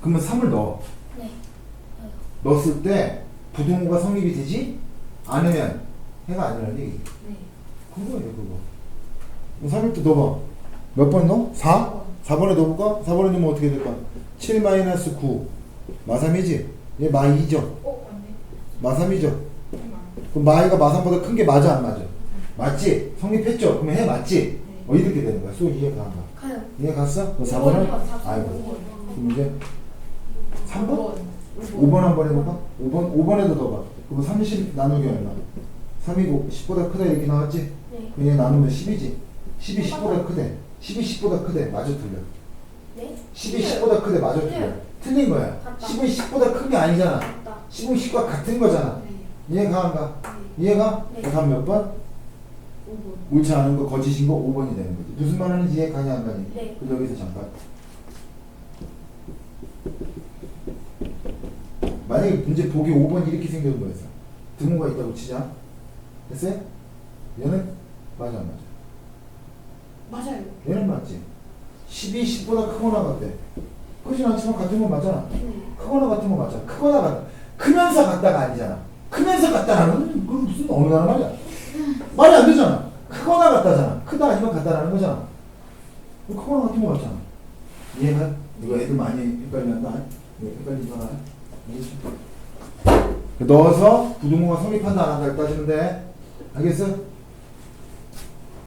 그러면 3을 넣어. 네. 넣었을 때 부등호가 성립이 되지 않으면 해가 아니라는 얘기. 네. 그거예요, 그거. 3일 때 넣어봐. 몇 번 넣어? 4? 4번에 넣어볼까? 4번에 넣으면 어떻게 될까? 7 마이너스 9. 마3이지? 얘 마2죠? 어, 맞네. 마3이죠? 그럼 마이가 마3보다 큰 게 맞아, 안 맞아? 맞지? 성립했죠? 그러면 해 맞지? 어, 이렇게 되는 거야. 수 이해 가는 거야. 가요. 이해 갔어? 그 4번을? 아이고. 그럼 이제 3번? 5번 한번 해볼까? 5번, 5번에도 넣어봐. 그럼 30 나누기 얼마? 3이고 10보다 크다 얘기 나왔지? 네. 그냥 나누면 10이지. 10이 10보다 크대. 10이 10보다 크대. 맞아 틀려. 네? 10이 10보다 크대. 맞아 틀려. 틀려요. 틀린 거야. 같다. 10은 10보다 큰 게 아니잖아. 맞다. 10은 10과 같은 거잖아. 네. 이해가 안 가? 네. 이해가? 네. 그래서 몇 번? 5번. 옳지 않은 거 거짓인 거 5번이 되는 거지. 무슨 말 하는지 이해 가냐 안 가냐? 네. 그 여기서 잠깐. 만약에 문제 보기 5번 이렇게 생겨는 거였어. 등호가 있다고 치자. 됐어요? 얘는 맞아 안 맞아? 맞아요. 얘는 맞지. 10이 10보다 크거나 같대. 크진 않지만 같은 건 맞잖아. 네. 크거나 같은 건 맞잖아. 크거나 같다. 크면서 같다가 아니잖아. 크면서 같다라는 건 무슨 어느 나라 말이야. 말이 안 되잖아. 크거나 같다잖아. 크다 아니면 같다라는 거잖아. 크거나 같은 거 맞잖아. 이해가? 이거 애들 많이. 이거 헷갈리지. 알겠지? 넣어서 부등호가 성립한다 안 한다 따지는데 알겠어?